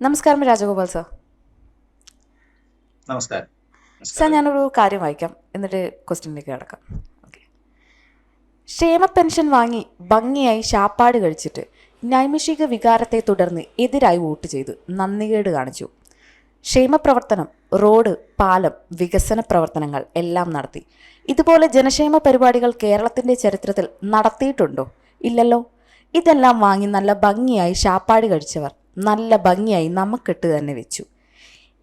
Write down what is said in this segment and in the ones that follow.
നമസ്കാരം രാജഗോപാൽ സർ. നമസ്കാരം. സർ ഞാനൊരു കാര്യം വായിക്കാം. എന്നിട്ട് ക്വസ്റ്റ്യനിലേക്ക് കിടക്കാം. ക്ഷേമ പെൻഷൻ വാങ്ങി ഭംഗിയായി ശാപ്പാട് കഴിച്ചിട്ട് നൈമിഷിക വികാരത്തെ തുടർന്ന് എതിരായി വോട്ട് ചെയ്ത് നന്ദികേട് കാണിച്ചു. ക്ഷേമപ്രവർത്തനം റോഡ് പാലം വികസന പ്രവർത്തനങ്ങൾ എല്ലാം നടത്തി. ഇതുപോലെ ജനക്ഷേമ പരിപാടികൾ കേരളത്തിന്റെ ചരിത്രത്തിൽ നടത്തിയിട്ടുണ്ടോ? ഇല്ലല്ലോ. ഇതെല്ലാം വാങ്ങി നല്ല ഭംഗിയായി ശാപ്പാട് കഴിച്ചവർ നല്ല ഭംഗിയായി നമുക്കിട്ട് തന്നെ വെച്ചു.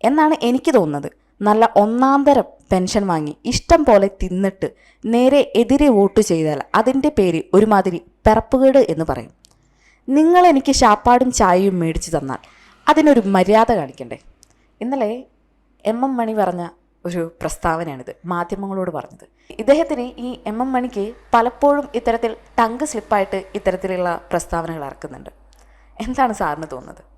എന്നാണ് എനിക്ക് തോന്നുന്നത്. നല്ല ഒന്നാന്തരം പെൻഷൻ വാങ്ങി ഇഷ്ടം പോലെ തിന്നിട്ട് നേരെ എതിരെ വോട്ട് ചെയ്താൽ അതിന്റെ പേര് ഒരുമാതിരി പിറപ്പുകേട് എന്ന് പറയും. നിങ്ങൾ എനിക്ക് ശാപ്പാടും ചായയും മേടിച്ചു തന്നാൽ അതിനൊരു മര്യാദ കാണിക്കണ്ടേ? ഇന്നലെ എം എം മണി പറഞ്ഞ ഒരു പ്രസ്താവനയാണിത് മാധ്യമങ്ങളോട് പറഞ്ഞത്. ഇദ്ദേഹത്തിന് ഈ എം എം മണിക്ക് പലപ്പോഴും ഇത്തരത്തിൽ ടങ്ക് സ്ലിപ്പായിട്ട് ഇത്തരത്തിലുള്ള പ്രസ്താവനകൾ ഇറക്കുന്നുണ്ട്. എന്താണ് സാറിന് തോന്നുന്നത്?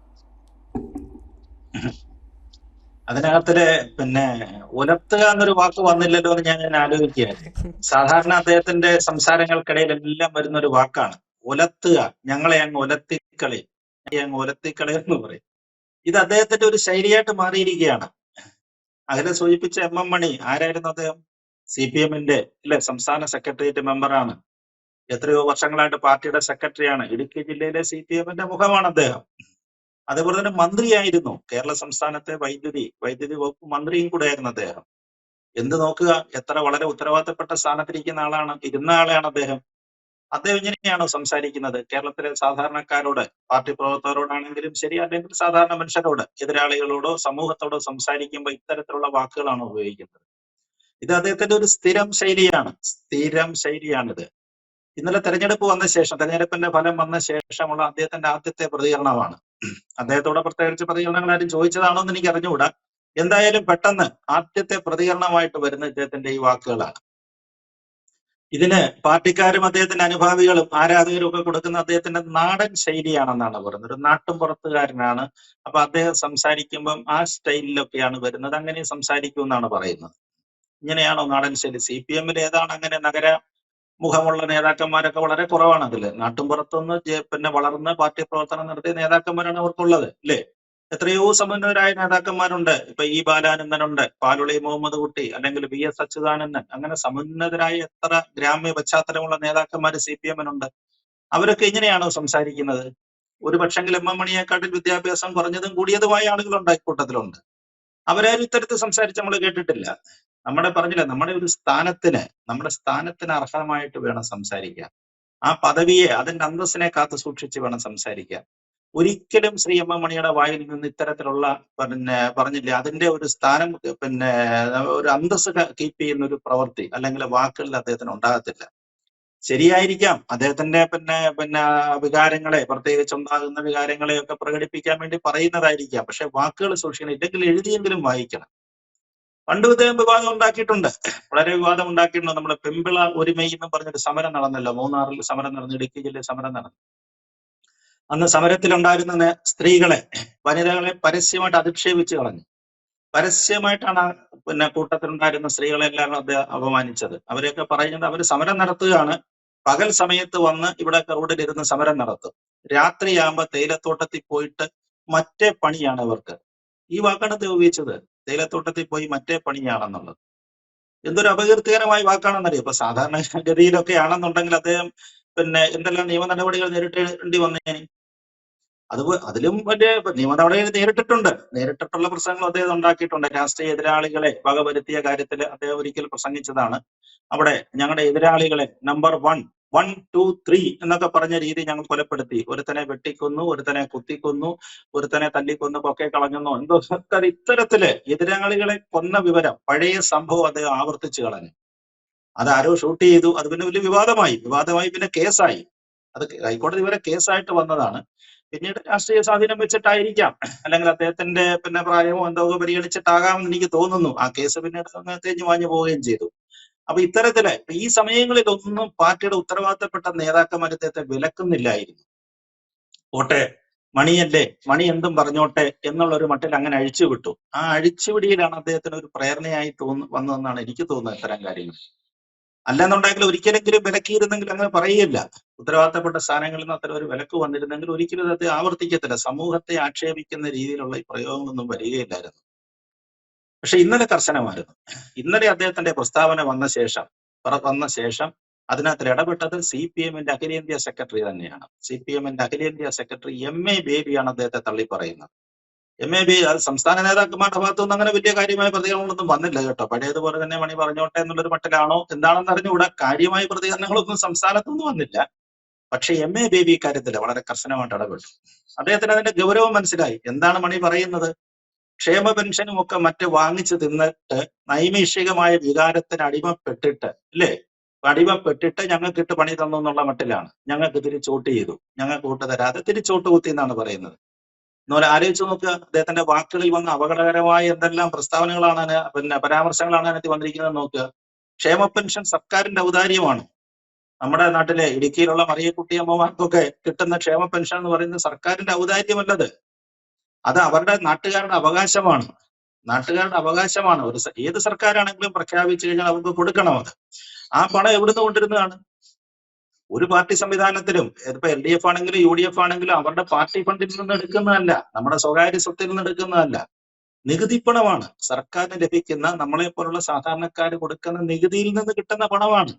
അതിനകത്തിൽ പിന്നെ ഉലർത്തുക എന്നൊരു വാക്ക് വന്നില്ലല്ലോ എന്ന് ഞാൻ ആലോചിക്കുകയായിരുന്നു സാധാരണ അദ്ദേഹത്തിന്റെ സംസാരങ്ങൾക്കിടയിൽ എല്ലാം വരുന്ന ഒരു വാക്കാണ്. ഉലത്തുക. ഞങ്ങളെ അങ്ങ് ഉലത്തിക്കളി അങ്ങ് ഉലത്തിക്കളി എന്ന് പറയും. ഇത് അദ്ദേഹത്തിന്റെ ഒരു ശൈലിയായിട്ട് മാറിയിരിക്കുകയാണ്. അതിനെ സൂചിപ്പിച്ച എം എം മണി ആരായിരുന്നു അദ്ദേഹം? സി പി എമ്മിന്റെ അല്ലെ സംസ്ഥാന സെക്രട്ടേറിയറ്റ് മെമ്പറാണ്. എത്രയോ വർഷങ്ങളായിട്ട് പാർട്ടിയുടെ സെക്രട്ടറിയാണ്. ഇടുക്കി ജില്ലയിലെ സി പി എമ്മിന്റെ മുഖമാണ് അദ്ദേഹം. അതേപോലെ തന്നെ മന്ത്രിയായിരുന്നു കേരള സംസ്ഥാനത്തെ വൈദ്യുതി വൈദ്യുതി വകുപ്പ് മന്ത്രിയും കൂടെ ആയിരുന്നു അദ്ദേഹം. എന്ത് നോക്കുക? എത്ര വളരെ ഉത്തരവാദിത്തപ്പെട്ട സ്ഥാനത്തിരിക്കുന്ന ആളാണ് ഇരുന്ന ആളാണ് അദ്ദേഹം. അദ്ദേഹം ഇങ്ങനെയാണോ സംസാരിക്കുന്നത്? കേരളത്തിലെ സാധാരണക്കാരോട് പാർട്ടി പ്രവർത്തകരോടാണെങ്കിലും ശരി അല്ലെങ്കിൽ സാധാരണ മനുഷ്യരോട് എതിരാളികളോടോ സമൂഹത്തോടോ സംസാരിക്കുമ്പോൾ ഇത്തരത്തിലുള്ള വാക്കുകളാണ് ഉപയോഗിക്കുന്നത്. ഇത് അദ്ദേഹത്തിന്റെ ഒരു സ്ഥിരം ശൈലിയാണ് സ്ഥിരം ശൈലിയാണിത്. ഇന്നലെ തെരഞ്ഞെടുപ്പ് വന്ന ശേഷം തെരഞ്ഞെടുപ്പിന്റെ ഫലം വന്ന ശേഷമുള്ള അദ്ദേഹത്തിന്റെ ആദ്യത്തെ പ്രതികരണമാണ്. അദ്ദേഹത്തോട് പ്രത്യേകിച്ച് പ്രതികരണങ്ങൾ ആരും ചോദിച്ചതാണോ എന്ന് എനിക്ക് അറിഞ്ഞുകൂടാ. എന്തായാലും പെട്ടെന്ന് ആദ്യത്തെ പ്രതികരണമായിട്ട് വരുന്ന ഇദ്ദേഹത്തിന്റെ ഈ വാക്കുകളാണ്. ഇതിന് പാർട്ടിക്കാരും അദ്ദേഹത്തിന്റെ അനുഭാവികളും ആരാധകരും ഒക്കെ കൊടുക്കുന്ന അദ്ദേഹത്തിന്റെ നാടൻ ശൈലിയാണെന്നാണ് പറയുന്നത്. ഒരു നാട്ടും പുറത്തുകാരനാണ് അപ്പൊ അദ്ദേഹം സംസാരിക്കുമ്പം ആ സ്റ്റൈലിലൊക്കെയാണ് വരുന്നത്. അങ്ങനെ സംസാരിക്കൂ എന്നാണ് പറയുന്നത്. ഇങ്ങനെയാണോ നാടൻ ശൈലി? സി പി എമ്മിൽ ഏതാണ് അങ്ങനെ നഗര മുഖമുള്ള നേതാക്കന്മാരൊക്കെ വളരെ കുറവാണ് അതിൽ. നാട്ടുംപുറത്തുനിന്ന് പിന്നെ വളർന്ന് പാർട്ടി പ്രവർത്തനം നടത്തിയ നേതാക്കന്മാരാണ് അവർക്കുള്ളത് അല്ലേ? എത്രയോ സമന്വരായ നേതാക്കന്മാരുണ്ട്. ഇപ്പൊ ഇ ബാലാനന്ദനുണ്ട് പാലുളി മുഹമ്മദ് കുട്ടി അല്ലെങ്കിൽ വി എസ് അച്യുതാനന്ദൻ. അങ്ങനെ സമുന്നതരായ എത്ര ഗ്രാമ്യ പശ്ചാത്തലമുള്ള നേതാക്കന്മാർ സി പി എമ്മിനുണ്ട്. അവരൊക്കെ എങ്ങനെയാണോ സംസാരിക്കുന്നത്? ഒരു പക്ഷെങ്കിൽ എം എം മണിയെക്കാട്ടിൽ വിദ്യാഭ്യാസം കുറഞ്ഞതും കൂടിയതുമായ ആളുകളുണ്ട് ഇക്കൂട്ടത്തിലുണ്ട് അവരാരും ഇത്തരത്തിൽ സംസാരിച്ച് നമ്മൾ കേട്ടിട്ടില്ല. നമ്മുടെ പറഞ്ഞില്ല നമ്മുടെ ഒരു സ്ഥാനത്തിന് നമ്മുടെ സ്ഥാനത്തിന് അർഹമായിട്ട് വേണം സംസാരിക്കാൻ ആ പദവിയെ അതിന്റെ അന്തസ്സിനെ കാത്തു സൂക്ഷിച്ച് വേണം സംസാരിക്കാൻ ഒരിക്കലും ശ്രീ എം എം മണിയുടെ വായിൽ നിന്ന് ഇത്തരത്തിലുള്ള പിന്നെ പറഞ്ഞില്ലേ അതിന്റെ ഒരു സ്ഥാനം പിന്നെ ഒരു അന്തസ് കീപ്പ് ചെയ്യുന്ന ഒരു പ്രവൃത്തി അല്ലെങ്കിൽ വാക്കുകളിൽ അദ്ദേഹത്തിന് ഉണ്ടാകത്തില്ല. ശരിയായിരിക്കാം. അദ്ദേഹത്തിന്റെ പിന്നെ പിന്നെ വികാരങ്ങളെ പ്രത്യേകിച്ച് ഉണ്ടാകുന്ന വികാരങ്ങളെയൊക്കെ പ്രകടിപ്പിക്കാൻ വേണ്ടി പറയുന്നതായിരിക്കാം. പക്ഷെ വാക്കുകൾ സൂക്ഷിക്കണം. ഇല്ലെങ്കിൽ എഴുതിയെങ്കിലും വായിക്കണം. പണ്ട് ഇദ്ദേഹം വിവാദം ഉണ്ടാക്കിയിട്ടുണ്ട്. വളരെ വിവാദം ഉണ്ടാക്കിയിട്ടുണ്ട്. നമ്മുടെ പെമ്പിള ഒരുമൈ എന്ന് പറഞ്ഞൊരു സമരം നടന്നല്ലോ. മൂന്നാറിൽ സമരം നടന്നു ഇടുക്കി ജില്ലയിൽ സമരം നടന്നു. അന്ന് സമരത്തിലുണ്ടായിരുന്ന സ്ത്രീകളെ വനിതകളെ പരസ്യമായിട്ട് അധിക്ഷേപിച്ച് കളഞ്ഞു. പരസ്യമായിട്ടാണ് പിന്നെ കൂട്ടത്തിലുണ്ടായിരുന്ന സ്ത്രീകളെല്ലാം അദ്ദേഹം അപമാനിച്ചത്. അവരെയൊക്കെ പറയുന്നത് അവർ സമരം നടത്തുകയാണ്. പകൽ സമയത്ത് വന്ന് ഇവിടെ റോഡിലിരുന്ന് സമരം നടത്തും. രാത്രിയാകുമ്പോ തേയിലത്തോട്ടത്തിൽ പോയിട്ട് മറ്റേ പണിയാണ് അവർക്ക് ഈ വാക്കാണ് ഉപയോഗിച്ചത്. തേയിലത്തോട്ടത്തിൽ പോയി മറ്റേ പണിയാണെന്നുള്ളത്. എന്തൊരു അപകീർത്തികരമായ വാക്കാണെന്നറിയോ? ഇപ്പൊ സാധാരണ ഗതിയിലൊക്കെ ആണെന്നുണ്ടെങ്കിൽ അദ്ദേഹം പിന്നെ എന്തെല്ലാം നിയമ നടപടികൾ നേരിട്ടേണ്ടി വന്നേനെ? അതുപോലെ അതിലും വലിയ നിയമ നടപടികൾ നേരിട്ടിട്ടുണ്ട്. നേരിട്ടിട്ടുള്ള പ്രസംഗങ്ങൾ അദ്ദേഹം ഉണ്ടാക്കിയിട്ടുണ്ട്. രാഷ്ട്രീയ എതിരാളികളെ വകവരുത്തിയ കാര്യത്തിൽ അദ്ദേഹം ഒരിക്കൽ പ്രസംഗിച്ചതാണ്. അവിടെ ഞങ്ങളുടെ എതിരാളികളെ number one one two three എന്നൊക്കെ പറഞ്ഞ രീതി ഞങ്ങൾ കൊലപ്പെടുത്തി. ഒരുത്തനെ വെട്ടിക്കൊന്നു ഒരുത്തനെ കുത്തിക്കൊന്നു ഒരുത്തനെ തല്ലിക്കൊന്നു പൊക്കെ കളഞ്ഞെന്നോ എന്തോ സർക്കാർ ഇത്തരത്തിൽ എതിരാളികളെ കൊന്ന വിവരം പഴയ സംഭവം അദ്ദേഹം ആവർത്തിച്ചു കളഞ്ഞു. അത് ആരോ ഷൂട്ട് ചെയ്തു. അത് പിന്നെ വലിയ വിവാദമായി. വിവാദമായി പിന്നെ കേസായി. അത് ഹൈക്കോടതി വരെ കേസായിട്ട് വന്നതാണ്. പിന്നീട് രാഷ്ട്രീയ സ്വാധീനം വെച്ചിട്ടായിരിക്കാം. അല്ലെങ്കിൽ അദ്ദേഹത്തിന്റെ പിന്നെ പ്രായമോ എന്തോ പരിഗണിച്ചിട്ടാകാമെന്ന് എനിക്ക് തോന്നുന്നു. ആ കേസ് പിന്നീട് തേഞ്ഞു മാഞ്ഞു പോവുകയും ചെയ്തു. അപ്പൊ ഇത്തരത്തിൽ ഈ സമയങ്ങളിലൊന്നും പാർട്ടിയുടെ ഉത്തരവാദിത്തപ്പെട്ട നേതാക്കന്മാർ ഇദ്ദേഹത്തെ വിലക്കുന്നില്ലായിരുന്നു. പോട്ടെ മണിയല്ലേ? മണി എന്തും പറഞ്ഞോട്ടെ എന്നുള്ള ഒരു മട്ടിൽ അങ്ങനെ അഴിച്ചുവിട്ടു ആ അഴിച്ചുവിടിയിലാണ് അദ്ദേഹത്തിന് ഒരു പ്രേരണയായി തോന്നു വന്നതെന്നാണ് എനിക്ക് തോന്നുന്നത് ഇത്തരം കാര്യങ്ങൾ. അല്ലെന്നുണ്ടെങ്കിൽ ഒരിക്കലെങ്കിലും വിലക്കിയിരുന്നെങ്കിൽ അങ്ങനെ പറയുകയില്ല. ഉത്തരവാദിത്തപ്പെട്ട സ്ഥാനങ്ങളിൽ നിന്ന് അത്തരം ഒരു വിലക്ക് വന്നിരുന്നെങ്കിൽ ഒരിക്കലും അത് ആവർത്തിക്കത്തില്ല. സമൂഹത്തെ ആക്ഷേപിക്കുന്ന രീതിയിലുള്ള ഈ പ്രയോഗങ്ങളൊന്നും വരികയില്ലായിരുന്നു. പക്ഷെ ഇന്നലെ കർശനമായിരുന്നു ഇന്നലെ അദ്ദേഹത്തിന്റെ പ്രസ്താവന വന്ന ശേഷം വന്ന ശേഷം അതിനകത്ത് ഇടപെട്ടത് സി പി എമ്മിന്റെ അഖിലേന്ത്യാ സെക്രട്ടറി തന്നെയാണ്. സി പി എമ്മിന്റെ അഖിലേന്ത്യാ സെക്രട്ടറി എം എ ബേബിയാണ് അദ്ദേഹത്തെ തള്ളി പറയുന്നത് എം എ ബി അത് സംസ്ഥാന നേതാക്കന്മാരുടെ ഭാഗത്തുനിന്ന് അങ്ങനെ വലിയ കാര്യമായ പ്രതികരണങ്ങളൊന്നും വന്നില്ല കേട്ടോ. പഴയതുപോലെ തന്നെ മണി പറഞ്ഞോട്ടെ എന്നുള്ളൊരു മട്ടിലാണോ എന്താണെന്ന് അറിഞ്ഞുകൂടാ. കാര്യമായ പ്രതികരണങ്ങളൊന്നും സംസ്ഥാനത്തുനിന്ന് വന്നില്ല. പക്ഷെ എം എ ബേബി ഇക്കാര്യത്തിൽ വളരെ കർശനമായിട്ട് ഇടപെട്ടു. അദ്ദേഹത്തിന് അതിന്റെ ഗൗരവം മനസ്സിലായി. എന്താണ് മണി പറയുന്നത്? ക്ഷേമ പെൻഷനും ഒക്കെ മറ്റ് വാങ്ങിച്ചു തിന്നിട്ട് നൈമിഷികമായ വികാരത്തിന് അടിമപ്പെട്ടിട്ട് അല്ലേ? അടിമപ്പെട്ടിട്ട് ഞങ്ങൾക്ക് ഇട്ട് പണി തന്നു എന്നുള്ള മട്ടിലാണ്. ഞങ്ങൾക്ക് തിരിച്ചോട്ട് ചെയ്തു. ഞങ്ങൾക്ക് വോട്ട് തരാതെ തിരിച്ചോട്ട് കുത്തി എന്നാണ് പറയുന്നത്. എന്നപോലെ ആലോചിച്ച് നോക്കുക അദ്ദേഹത്തിന്റെ വാക്കുകളിൽ വന്ന അപകടകരമായ എന്തെല്ലാം പ്രസ്താവനകളാണ് പിന്നെ പരാമർശങ്ങളാണ് അതിനകത്ത് വന്നിരിക്കുന്നത് നോക്കുക ക്ഷേമ പെൻഷൻ സർക്കാരിന്റെ ഔദാര്യമാണ്. നമ്മുടെ നാട്ടിലെ ഇടുക്കിയിലുള്ള മറിയക്കുട്ടി അമ്മമാർക്കൊക്കെ കിട്ടുന്ന ക്ഷേമ പെൻഷൻ എന്ന് പറയുന്നത് സർക്കാരിന്റെ ഔദാര്യമല്ലത്. അത് അവരുടെ നാട്ടുകാരുടെ അവകാശമാണ്. നാട്ടുകാരുടെ അവകാശമാണ്. ഒരു ഏത് സർക്കാരാണെങ്കിലും പ്രഖ്യാപിച്ചു കഴിഞ്ഞാൽ അവർക്ക് കൊടുക്കണം അത്. ആ പണം എവിടുന്ന് കൊണ്ടിരുന്നതാണ് ഒരു പാർട്ടി സംവിധാനത്തിലും ഇതിപ്പോ എൽ ഡി എഫ് ആണെങ്കിലും യു ഡി എഫ് ആണെങ്കിലും അവരുടെ പാർട്ടി ഫണ്ടിൽ നിന്ന് എടുക്കുന്നതല്ല. നമ്മുടെ സ്വകാര്യ സ്വത്തിൽ നിന്ന് എടുക്കുന്നതല്ല. നികുതി പണമാണ്. സർക്കാരിന് ലഭിക്കുന്ന നമ്മളെ പോലുള്ള സാധാരണക്കാർ കൊടുക്കുന്ന നികുതിയിൽ നിന്ന് കിട്ടുന്ന പണമാണ്.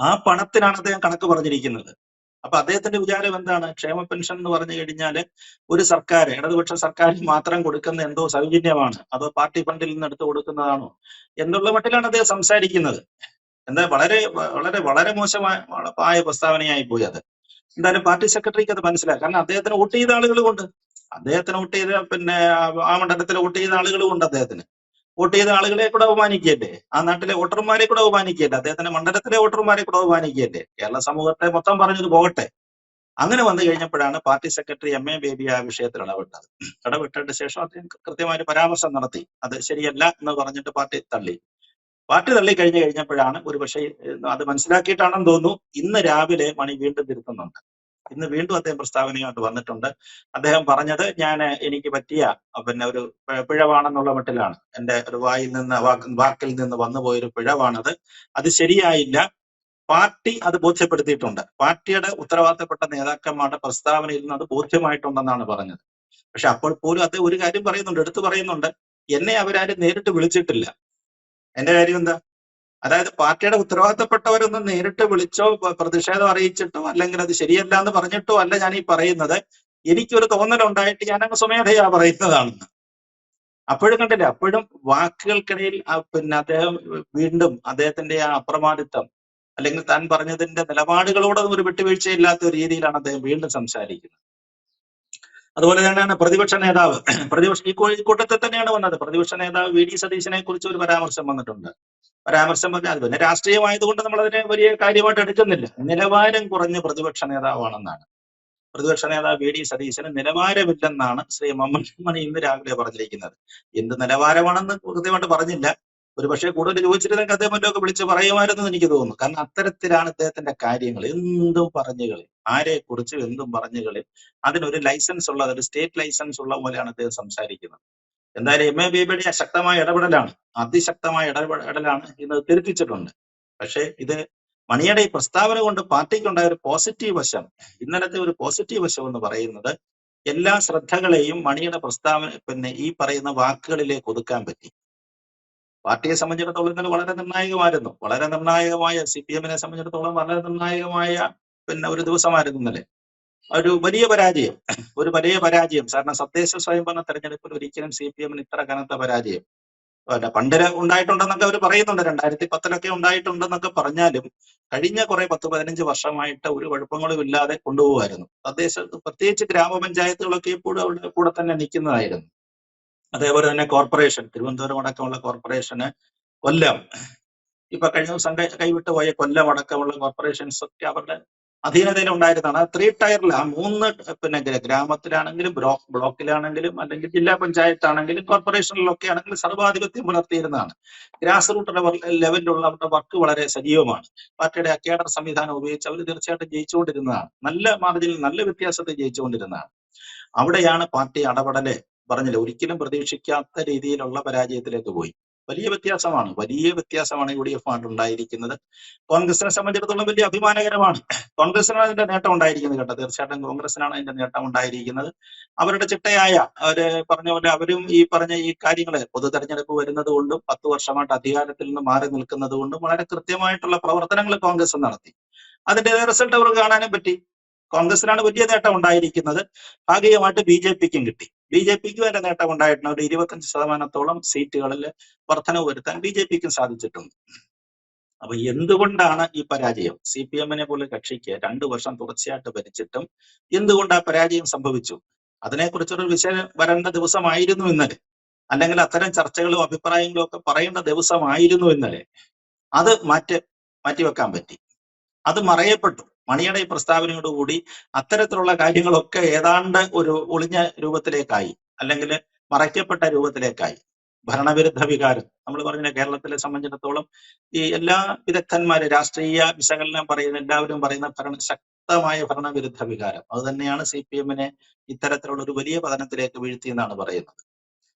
ആ പണത്തിനാണ് അദ്ദേഹം കണക്ക് പറഞ്ഞിരിക്കുന്നത്. അപ്പൊ അദ്ദേഹത്തിന്റെ വിചാരം എന്താണ്? ക്ഷേമ പെൻഷൻ എന്ന് പറഞ്ഞു കഴിഞ്ഞാൽ ഒരു സർക്കാർ ഇടതുപക്ഷ സർക്കാരിന് മാത്രം കൊടുക്കുന്ന എന്തോ സൗജന്യമാണ്? അതോ പാർട്ടി ഫണ്ടിൽ നിന്ന് എടുത്ത് കൊടുക്കുന്നതാണോ? എന്നുള്ള മട്ടിലാണ് അദ്ദേഹം സംസാരിക്കുന്നത്. എന്താ വളരെ വളരെ വളരെ മോശമായ ആയ പ്രസ്താവനയായി പോയി അത്. എന്തായാലും പാർട്ടി സെക്രട്ടറിക്ക് അത് മനസ്സിലായി. കാരണം അദ്ദേഹത്തിന് വോട്ട് ചെയ്ത ആളുകളുമുണ്ട് അദ്ദേഹത്തിന് വോട്ട് ചെയ്ത പിന്നെ ആ- മണ്ഡലത്തിൽ വോട്ട് ചെയ്ത ആളുകളുമുണ്ട് അദ്ദേഹത്തിന്. വോട്ട് ചെയ്ത ആളുകളെ കൂടെ അപമാനിക്കുകയല്ലേ? ആ നാട്ടിലെ വോട്ടർമാരെ കൂടെ അപമാനിക്കുകയല്ലേ? അദ്ദേഹത്തിന്റെ മണ്ഡലത്തിലെ വോട്ടർമാരെ കൂടെ അപമാനിക്കുകയല്ലേ? കേരള സമൂഹത്തെ മൊത്തം പറഞ്ഞത് പോകട്ടെ. അങ്ങനെ വന്നു കഴിഞ്ഞപ്പോഴാണ് party secretary M A Baby ആ വിഷയത്തിൽ ഇടപെട്ടത്. ഇടപെട്ടതിന് ശേഷം അദ്ദേഹം കൃത്യമായൊരു പരാമർശം നടത്തി. അത് ശരിയല്ല എന്ന് പറഞ്ഞിട്ട് പാർട്ടി തള്ളി. പാർട്ടി തള്ളി കഴിഞ്ഞു കഴിഞ്ഞപ്പോഴാണ് ഒരു പക്ഷേ അത് മനസ്സിലാക്കിയിട്ടാണെന്ന് തോന്നുന്നു. ഇന്ന് രാവിലെ മണി വീണ്ടും തിരുത്തുന്നുണ്ട്. ഇന്ന് വീണ്ടും അദ്ദേഹം പ്രസ്താവനയായിട്ട് വന്നിട്ടുണ്ട്. അദ്ദേഹം പറഞ്ഞത് ഞാൻ എനിക്ക് പറ്റിയ പിന്നെ ഒരു പിഴവാണെന്നുള്ള മട്ടിലാണ്. എന്റെ ഒരു വായിൽ നിന്ന് വാക്കിൽ നിന്ന് വന്നുപോയൊരു പിഴവാണത്. അത് ശരിയായില്ല. പാർട്ടി അത് ബോധ്യപ്പെടുത്തിയിട്ടുണ്ട്. പാർട്ടിയുടെ ഉത്തരവാദിത്തപ്പെട്ട നേതാക്കന്മാരുടെ പ്രസ്താവനയിൽ നിന്ന് അത് ബോധ്യമായിട്ടുണ്ടെന്നാണ് പറഞ്ഞത്. പക്ഷെ അപ്പോൾ പോലും അദ്ദേഹം ഒരു കാര്യം പറയുന്നുണ്ട് എടുത്തു പറയുന്നുണ്ട്. എന്നെ അവരാരും നേരിട്ട് വിളിച്ചിട്ടില്ല. എന്റെ കാര്യം എന്താ? അതായത് പാർട്ടിയുടെ ഉത്തരവാദിത്തപ്പെട്ടവരൊന്നും നേരിട്ട് വിളിച്ചോ പ്രതിഷേധം അറിയിച്ചിട്ടോ അല്ലെങ്കിൽ അത് ശരിയല്ല എന്ന് പറഞ്ഞിട്ടോ അല്ല ഞാൻ ഈ പറയുന്നത്. എനിക്കൊരു തോന്നലുണ്ടായിട്ട് ഞാൻ അങ്ങ് സ്വമേധയാ പറയുന്നതാണെന്ന് അപ്പോഴും കണ്ടില്ല അപ്പോഴും വാക്കുകൾക്കിടയിൽ പിന്നെ അദ്ദേഹം വീണ്ടും അദ്ദേഹത്തിന്റെ ആ അപ്രമാദിത്വം അല്ലെങ്കിൽ താൻ പറഞ്ഞതിന്റെ നിലപാടുകളോട് ഒരു വിട്ടുവീഴ്ചയില്ലാത്ത രീതിയിലാണ് അദ്ദേഹം വീണ്ടും സംസാരിക്കുന്നത്. അതുപോലെ തന്നെയാണ് പ്രതിപക്ഷ നേതാവ്. പ്രതിപക്ഷ ഈ കൂട്ടത്തിൽ തന്നെയാണ് വന്നത്. പ്രതിപക്ഷ നേതാവ് വി. ഡി. സതീശനെ കുറിച്ച് ഒരു പരാമർശം വന്നിട്ടുണ്ട്. പരാമർശം പറഞ്ഞാൽ അത് പിന്നെ രാഷ്ട്രീയമായതുകൊണ്ട് നമ്മൾ അതിനെ വലിയ കാര്യമായിട്ട് എടുക്കുന്നില്ല. നിലവാരം കുറഞ്ഞ പ്രതിപക്ഷ നേതാവാണെന്നാണ്. പ്രതിപക്ഷ നേതാവ് വി ഡി സതീശന് നിലവാരമില്ലെന്നാണ് ശ്രീ മമ്മൻ മണി ഇന്ന് രാവിലെ പറഞ്ഞിരിക്കുന്നത്. എന്ത് നിലവാരമാണെന്ന് കൃത്യമായിട്ട് പറഞ്ഞില്ല. ഒരു പക്ഷേ കൂടുതൽ ചോദിച്ചിരുന്നെങ്കിൽ അദ്ദേഹം മറ്റൊക്കെ വിളിച്ച് പറയുമായിരുന്നു എനിക്ക് തോന്നുന്നു. കാരണം അത്തരത്തിലാണ് അദ്ദേഹത്തിന്റെ കാര്യങ്ങൾ. എന്തും പറഞ്ഞുകളി ആരെ കുറിച്ചും എന്തും പറഞ്ഞുകളി അതിനൊരു ലൈസൻസ് ഉള്ള ഒരു സ്റ്റേറ്റ് ലൈസൻസ് ഉള്ള പോലെയാണ് അദ്ദേഹം സംസാരിക്കുന്നത്. എന്തായാലും എം എ ബേബിയുടെ ശക്തമായ ഇടപെടലാണ്. അതിശക്തമായ ഇടപെടലാണ് ഇന്ന് തിരുത്തിച്ചിട്ടുണ്ട് പക്ഷേ ഇത് മണിയുടെ ഈ പ്രസ്താവന കൊണ്ട് പാർട്ടിക്കുണ്ടായ ഒരു പോസിറ്റീവ് വശം ഇന്നലത്തെ ഒരു പോസിറ്റീവ് വശം എന്ന് പറയുന്നത് എല്ലാ ശ്രദ്ധകളെയും മണിയുടെ പ്രസ്താവന പിന്നെ ഈ പറയുന്ന വാക്കുകളിലേക്ക് ഒതുക്കാൻ പറ്റി. പാർട്ടിയെ സംബന്ധിച്ചിടത്തോളം ഇന്നലെ വളരെ നിർണായകമായിരുന്നു. വളരെ നിർണായകമായ സി പി എമ്മിനെ സംബന്ധിച്ചിടത്തോളം വളരെ നിർണായകമായ പിന്നെ ഒരു ദിവസമായിരുന്നു ഇന്നലെ. ഒരു വലിയ പരാജയം ഒരു വലിയ പരാജയം. കാരണം തദ്ദേശ സ്വയംഭരണ തെരഞ്ഞെടുപ്പിൽ ഒരിക്കലും സി പി എമ്മിന് ഇത്ര കനത്ത പരാജയം. പണ്ടര ഉണ്ടായിട്ടുണ്ടെന്നൊക്കെ അവർ പറയുന്നുണ്ട്. രണ്ടായിരത്തി പത്തിലൊക്കെ ഉണ്ടായിട്ടുണ്ടെന്നൊക്കെ പറഞ്ഞാലും കഴിഞ്ഞ കുറെ പത്ത് പതിനഞ്ച് വർഷമായിട്ട് ഒരു കുഴപ്പങ്ങളും ഇല്ലാതെ കൊണ്ടുപോകുമായിരുന്നു തദ്ദേശ പ്രത്യേകിച്ച് ഗ്രാമപഞ്ചായത്തുകളൊക്കെ ഇപ്പോഴും അവരുടെ കൂടെ തന്നെ നിൽക്കുന്നതായിരുന്നു. അതേപോലെ തന്നെ കോർപ്പറേഷൻ തിരുവനന്തപുരം അടക്കമുള്ള കോർപ്പറേഷന് കൊല്ലം. ഇപ്പൊ കഴിഞ്ഞ ദിവസം കൈവിട്ട് പോയ കൊല്ലം അടക്കമുള്ള കോർപ്പറേഷൻസ് ഒക്കെ അവരുടെ അധീനതയിൽ ഉണ്ടായിരുന്നതാണ്. ത്രീ ടയറിൽ ആ മൂന്ന് പിന്നെ ഗ്രാമത്തിലാണെങ്കിലും ബ്ലോക്ക് ബ്ലോക്കിലാണെങ്കിലും അല്ലെങ്കിൽ ജില്ലാ പഞ്ചായത്താണെങ്കിലും കോർപ്പറേഷനിലൊക്കെ ആണെങ്കിലും സർവാധിപത്യം പുലർത്തിയിരുന്നതാണ്. ഗ്രാസ് റൂട്ട് ലെവലിലുള്ള അവരുടെ വർക്ക് വളരെ സജീവമാണ്. പാർട്ടിയുടെ അക്കാഡർ സംവിധാനം ഉപയോഗിച്ച് അവർ തീർച്ചയായിട്ടും ജയിച്ചുകൊണ്ടിരുന്നതാണ്. നല്ല മാർജിനിൽ നല്ല വ്യത്യാസത്തിൽ ജയിച്ചുകൊണ്ടിരുന്നതാണ്. അവിടെയാണ് പാർട്ടി അടപടൽ പറഞ്ഞില്ല. ഒരിക്കലും പ്രതീക്ഷിക്കാത്ത രീതിയിലുള്ള പരാജയത്തിലേക്ക് പോയി. വലിയ വ്യത്യാസമാണ്. വലിയ വ്യത്യാസമാണ് യു ഡി എഫ് ആണ് ഉണ്ടായിരിക്കുന്നത്. കോൺഗ്രസിനെ സംബന്ധിച്ചിടത്തോളം വലിയ അഭിമാനകരമാണ്. കോൺഗ്രസിനാണ് അതിന്റെ നേട്ടം ഉണ്ടായിരിക്കുന്നത് കേട്ടോ. തീർച്ചയായിട്ടും കോൺഗ്രസിനാണ് അതിന്റെ നേട്ടം ഉണ്ടായിരിക്കുന്നത്. അവരുടെ ചിട്ടയായ അവർ പറഞ്ഞ പോലെ അവരും ഈ പറഞ്ഞ ഈ കാര്യങ്ങൾ പൊതു തെരഞ്ഞെടുപ്പ് വരുന്നത് കൊണ്ടും പത്ത് വർഷമായിട്ട് അധികാരത്തിൽ നിന്ന് മാറി നിൽക്കുന്നത് കൊണ്ടും വളരെ കൃത്യമായിട്ടുള്ള പ്രവർത്തനങ്ങൾ കോൺഗ്രസ് നടത്തി. അതിന്റെ റിസൾട്ട് അവർക്ക് കാണാനും പറ്റി. കോൺഗ്രസിനാണ് വലിയ നേട്ടം ഉണ്ടായിരിക്കുന്നത്. ഭാഗികമായിട്ട് ബി ജെ പിക്കും കിട്ടി. ബി ജെ പിക്ക് വരെ നേട്ടം ഉണ്ടായിട്ടുണ്ട് ഒരു ഇരുപത്തഞ്ച് ശതമാനത്തോളം സീറ്റുകളിൽ വർധനവ് വരുത്താൻ ബി ജെ പിക്കും സാധിച്ചിട്ടുണ്ട്. അപ്പൊ എന്തുകൊണ്ടാണ് ഈ പരാജയം? സി പി എമ്മിനെ പോലെ കക്ഷിക്ക് രണ്ടു വർഷം തുടർച്ചയായിട്ട് ഭരിച്ചിട്ടും എന്തുകൊണ്ട് ആ പരാജയം സംഭവിച്ചു? അതിനെക്കുറിച്ചൊരു വിഷയം വരേണ്ട ദിവസമായിരുന്നു ഇന്നലെ. അല്ലെങ്കിൽ അത്തരം ചർച്ചകളും അഭിപ്രായങ്ങളും ഒക്കെ പറയേണ്ട ദിവസമായിരുന്നു ഇന്നലെ. അത് മാറ്റി മാറ്റിവെക്കാൻ പറ്റി. അത് മറയപ്പെട്ടു. മണിയുടെ ഈ പ്രസ്താവനയോടുകൂടി അത്തരത്തിലുള്ള കാര്യങ്ങളൊക്കെ ഏതാണ്ട് ഒരു ഒളിഞ്ഞ രൂപത്തിലേക്കായി. അല്ലെങ്കിൽ മറയ്ക്കപ്പെട്ട രൂപത്തിലേക്കായി. ഭരണവിരുദ്ധ വികാരം. നമ്മൾ പറഞ്ഞ കേരളത്തിലെ സംബന്ധിച്ചിടത്തോളം ഈ എല്ലാ വിദഗ്ധന്മാരും രാഷ്ട്രീയ വിശകലനം പറയുന്ന എല്ലാവരും പറയുന്ന ഭരണ ശക്തമായ ഭരണവിരുദ്ധ വികാരം. അത് തന്നെയാണ് സി പി എമ്മിനെ ഇത്തരത്തിലുള്ള ഒരു വലിയ പതനത്തിലേക്ക് വീഴ്ത്തിയെന്നാണ് പറയുന്നത്.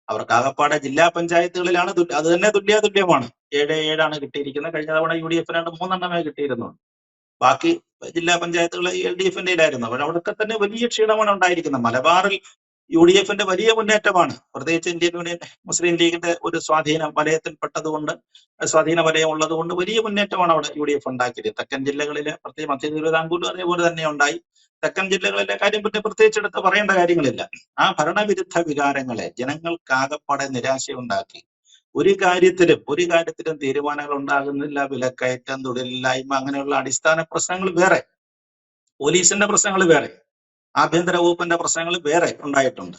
അവർക്ക് ആകപ്പാടെ ജില്ലാ പഞ്ചായത്തുകളിലാണ് അത് തന്നെ തുല്യാതുല്യമാണ് ഏഴ് ഏഴാണ് കിട്ടിയിരിക്കുന്നത്. കഴിഞ്ഞ തവണ യു ഡി എഫിനാണ് മൂന്നെണ്ണമേ കിട്ടിയിരുന്നുള്ളൂ. ബാക്കി ജില്ലാ പഞ്ചായത്തുകൾ എൽ ഡി എഫിന്റെ ഇടായിരുന്നു അപ്പോൾ അവിടെയൊക്കെ തന്നെ വലിയ ക്ഷീണമാണ് ഉണ്ടായിരിക്കുന്നത്. മലബാറിൽ യു ഡി എഫിന്റെ വലിയ മുന്നേറ്റമാണ്. പ്രത്യേകിച്ച് ഇന്ത്യൻ യൂണിയൻ മുസ്ലിം ലീഗിന്റെ ഒരു സ്വാധീന വലയത്തിൽ പെട്ടതുകൊണ്ട് സ്വാധീന വലയം ഉള്ളതുകൊണ്ട് വലിയ മുന്നേറ്റമാണ് അവിടെ യു ഡി എഫ് ഉണ്ടാക്കിയത്. തെക്കൻ ജില്ലകളിലെ പ്രത്യേകിച്ച് മധ്യ തിരുവിതാംകൂർ അതേപോലെ തന്നെ ഉണ്ടായി. തെക്കൻ ജില്ലകളിലെ കാര്യം പിന്നെ പ്രത്യേകിച്ച് എടുത്ത് പറയേണ്ട കാര്യങ്ങളില്ല. ആ ഭരണവിരുദ്ധ വികാരങ്ങളെ ജനങ്ങൾക്കാകപ്പാടെ നിരാശയുണ്ടാക്കി. ഒരു കാര്യത്തിലും ഒരു കാര്യത്തിലും തീരുമാനങ്ങൾ ഉണ്ടാകുന്നില്ല വിലക്കയറ്റം തൊഴിലില്ലായ്മ അങ്ങനെയുള്ള അടിസ്ഥാന പ്രശ്നങ്ങൾ വേറെ. പോലീസിന്റെ പ്രശ്നങ്ങൾ വേറെ. ആഭ്യന്തര വകുപ്പിന്റെ പ്രശ്നങ്ങൾ വേറെ ഉണ്ടായിട്ടുണ്ട്.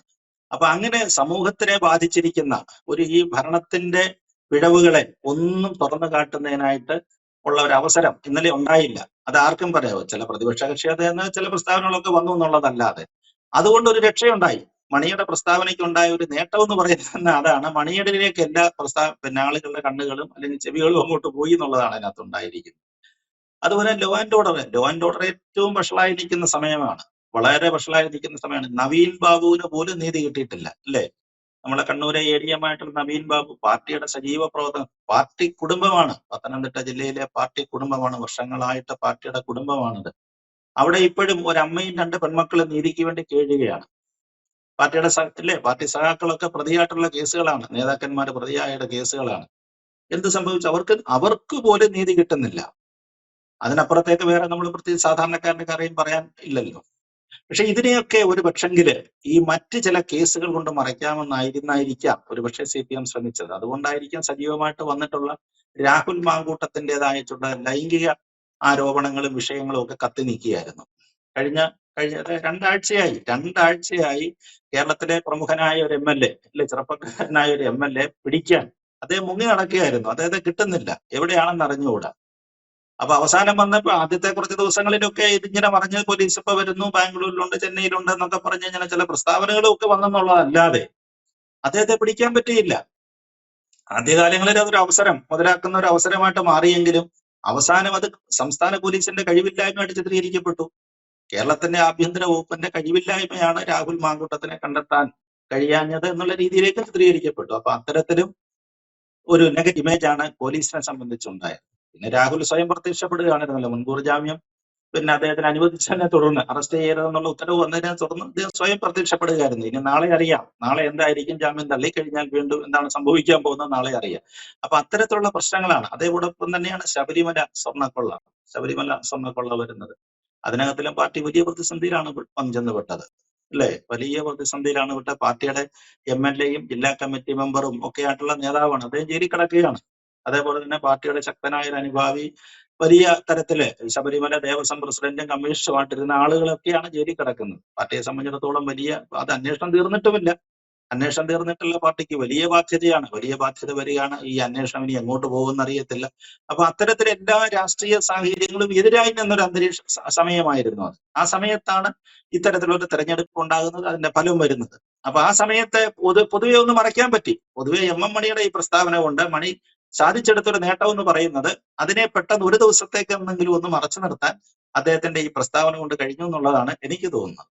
അപ്പൊ അങ്ങനെ സമൂഹത്തിനെ ബാധിച്ചിരിക്കുന്ന ഒരു ഈ ഭരണത്തിന്റെ പിഴവുകളെ ഒന്നും തുറന്നു കാട്ടുന്നതിനായിട്ട് ഉള്ള ഒരു അവസരം ഇന്നലെ ഉണ്ടായില്ല. അത് ആർക്കും പറയാമോ ചില പ്രതിപക്ഷ കക്ഷി നിന്ന് ചില പ്രസ്താവനകളൊക്കെ വന്നു എന്നുള്ളതല്ലാതെ. അതുകൊണ്ട് ഒരു രക്ഷയുണ്ടായി. മണിയുടെ പ്രസ്താവനയ്ക്ക് ഉണ്ടായ ഒരു നേട്ടം എന്ന് പറയുന്നത് അതാണ്. മണിയടലിലേക്ക് എല്ലാ പ്രസ്താവ പിന്നെ ആളുകളുടെ കണ്ണുകളും അല്ലെങ്കിൽ ചെവികളും അങ്ങോട്ട് പോയി എന്നുള്ളതാണ് അതിനകത്ത് ഉണ്ടായിരിക്കുന്നത്. അതുപോലെ law and order law and order ഏറ്റവും വഷളായി നിൽക്കുന്ന സമയമാണ്. വളരെ വഷളായി നിൽക്കുന്ന സമയമാണ്. നവീൻ ബാബുവിന് പോലും നീതി കിട്ടിയിട്ടില്ല അല്ലേ? നമ്മളെ കണ്ണൂരെ എ ഡി നവീൻ ബാബു പാർട്ടിയുടെ സജീവ പ്രവർത്തനം പാർട്ടി കുടുംബമാണ്. പത്തനംതിട്ട ജില്ലയിലെ പാർട്ടി കുടുംബമാണ്. വർഷങ്ങളായിട്ട് പാർട്ടിയുടെ കുടുംബമാണിത്. അവിടെ ഇപ്പോഴും ഒരു അമ്മയും രണ്ട് പെൺമക്കളും നീതിക്ക് വേണ്ടി കേഴുകയാണ്. പാർട്ടിയുടെ സ- പാർട്ടി സഖാക്കളൊക്കെ പ്രതിയായിട്ടുള്ള കേസുകളാണ്. നേതാക്കന്മാർ പ്രതിയായ കേസുകളാണ്. എന്ത് സംഭവിച്ചു? അവർക്ക് അവർക്ക് പോലും നീതി കിട്ടുന്നില്ല. അതിനപ്പുറത്തേക്ക് വേറെ നമ്മൾ പ്രത്യേകിച്ച് സാധാരണക്കാരന്റെ കാര്യം പറയാൻ ഇല്ലല്ലോ. പക്ഷെ ഇതിനെയൊക്കെ ഒരു പക്ഷെങ്കിൽ ഈ മറ്റ് ചില കേസുകൾ കൊണ്ട് മറയ്ക്കാമെന്നായിരുന്നായിരിക്കാം ഒരു പക്ഷേ സി പി എം ശ്രമിച്ചത്. അതുകൊണ്ടായിരിക്കാം സജീവമായിട്ട് വന്നിട്ടുള്ള രാഹുൽ മാങ്കൂട്ടത്തിന്റെതായിട്ടുള്ള ലൈംഗിക ആരോപണങ്ങളും വിഷയങ്ങളും ഒക്കെ കത്തി നീക്കിയായിരുന്നു. കഴിഞ്ഞ കഴിഞ്ഞ രണ്ടാഴ്ചയായി രണ്ടാഴ്ചയായി കേരളത്തിലെ പ്രമുഖനായ ഒരു എം എൽ എ അല്ലെ ചെറുപ്പക്കാരനായ ഒരു എം എൽ എ പിടിക്കാൻ അദ്ദേഹം മുങ്ങി നടക്കുകയായിരുന്നു. അദ്ദേഹത്തെ കിട്ടുന്നില്ല. എവിടെയാണെന്ന് അറിഞ്ഞുകൂടാ. അപ്പൊ അവസാനം വന്നപ്പോ ആദ്യത്തെ കുറച്ച് ദിവസങ്ങളിലൊക്കെ ഇതിങ്ങനെ പറഞ്ഞ് പോലീസ് ഇപ്പൊ വരുന്നു ബാംഗ്ലൂരിലുണ്ട് ചെന്നൈയിലുണ്ട് എന്നൊക്കെ പറഞ്ഞ് ഇങ്ങനെ ചില പ്രസ്താവനകളും ഒക്കെ വന്നെന്നുള്ളതല്ലാതെ അദ്ദേഹത്തെ പിടിക്കാൻ പറ്റിയില്ല. ആദ്യകാലങ്ങളിൽ അതൊരു അവസരം മുതലാക്കുന്ന ഒരു അവസരമായിട്ട് മാറിയെങ്കിലും അവസാനം അത് സംസ്ഥാന പോലീസിന്റെ കഴിവില്ലായ്മയായിട്ട് ചിത്രീകരിക്കപ്പെട്ടു. കേരളത്തിന്റെ ആഭ്യന്തര വകുപ്പിന്റെ കഴിവില്ലായ്മയാണ് രാഹുൽ മാങ്കൂട്ടത്തിനെ കണ്ടെത്താൻ കഴിയാഞ്ഞത് എന്നുള്ള രീതിയിലേക്ക് ചിത്രീകരിക്കപ്പെട്ടു. അപ്പൊ അത്തരത്തിലും ഒരു നെഗറ്റീവ് ഇമേജ് ആണ് പോലീസിനെ സംബന്ധിച്ചുണ്ടായത്. പിന്നെ രാഹുൽ സ്വയം പ്രത്യക്ഷപ്പെടുകയാണിരുന്നല്ലോ മുൻകൂർ ജാമ്യം. പിന്നെ അദ്ദേഹത്തിന് അനുവദിച്ചതിനെ തുടർന്ന് അറസ്റ്റ് ചെയ്യരുതെന്നുള്ള ഉത്തരവ് വന്നതിനെ തുടർന്ന് അദ്ദേഹം സ്വയം പ്രത്യക്ഷപ്പെടുകയായിരുന്നു. ഇനി നാളെ അറിയാം. നാളെ എന്തായിരിക്കും ജാമ്യം തള്ളിക്കഴിഞ്ഞാൽ വീണ്ടും എന്താണ് സംഭവിക്കാൻ പോകുന്നത് നാളെ അറിയാം. അപ്പൊ അത്തരത്തിലുള്ള പ്രശ്നങ്ങളാണ്. അതേപോടൊപ്പം തന്നെയാണ് ശബരിമല സ്വർണക്കൊള്ള ശബരിമല സ്വർണക്കൊള്ള വരുന്നത്. അതിനകത്തിലും പാർട്ടി വലിയ പ്രതിസന്ധിയിലാണ് പങ്കുചെന്നുപെട്ടത്. ചെന്ന് പെട്ടത് അല്ലേ? വലിയ പ്രതിസന്ധിയിലാണ് വിട്ട പാർട്ടിയുടെ എം എൽ എയും ജില്ലാ കമ്മിറ്റി മെമ്പറും ഒക്കെ ആയിട്ടുള്ള നേതാവാണ്. അദ്ദേഹം ജയിലിൽ കിടക്കുകയാണ് അതേപോലെ തന്നെ പാർട്ടിയുടെ ശക്തനായ ഒരു അനുഭാവി വലിയ തരത്തിൽ ശബരിമല ദേവസ്വം പ്രസിഡന്റും കമ്മീഷനുമായിട്ടിരുന്ന ആളുകളൊക്കെയാണ് ജയിലിൽ കിടക്കുന്നത്. പാർട്ടിയെ സംബന്ധിച്ചിടത്തോളം വലിയ അത് അന്വേഷണം തീർന്നിട്ടുമില്ല. അന്വേഷണം തീർന്നിട്ടുള്ള പാർട്ടിക്ക് വലിയ ബാധ്യതയാണ്. വലിയ ബാധ്യത വരികയാണ് ഈ അന്വേഷണം ഇനി എങ്ങോട്ട് പോകുമെന്ന് അറിയത്തില്ല. അപ്പൊ അത്തരത്തിൽ എല്ലാ രാഷ്ട്രീയ സാഹചര്യങ്ങളും എതിരായി നിന്നൊരു അന്തരീക്ഷ സമയമായിരുന്നു അത്. ആ സമയത്താണ് ഇത്തരത്തിലൊരു തെരഞ്ഞെടുപ്പ് ഉണ്ടാകുന്നത് അതിന്റെ ഫലം വരുന്നത്. അപ്പൊ ആ സമയത്തെ പൊതു പൊതുവെ ഒന്ന് മറയ്ക്കാൻ പറ്റി. പൊതുവെ എം എം മണിയുടെ ഈ പ്രസ്താവന കൊണ്ട് മണി സാധിച്ചെടുത്തൊരു നേട്ടം എന്ന് പറയുന്നത് അതിനെ പെട്ടെന്ന് ഒരു ദിവസത്തേക്ക് എന്തെങ്കിലും ഒന്ന് മറച്ചു നിർത്താൻ അദ്ദേഹത്തിന്റെ ഈ പ്രസ്താവന കൊണ്ട് കഴിഞ്ഞു എന്നുള്ളതാണ് എനിക്ക് തോന്നുന്നത്.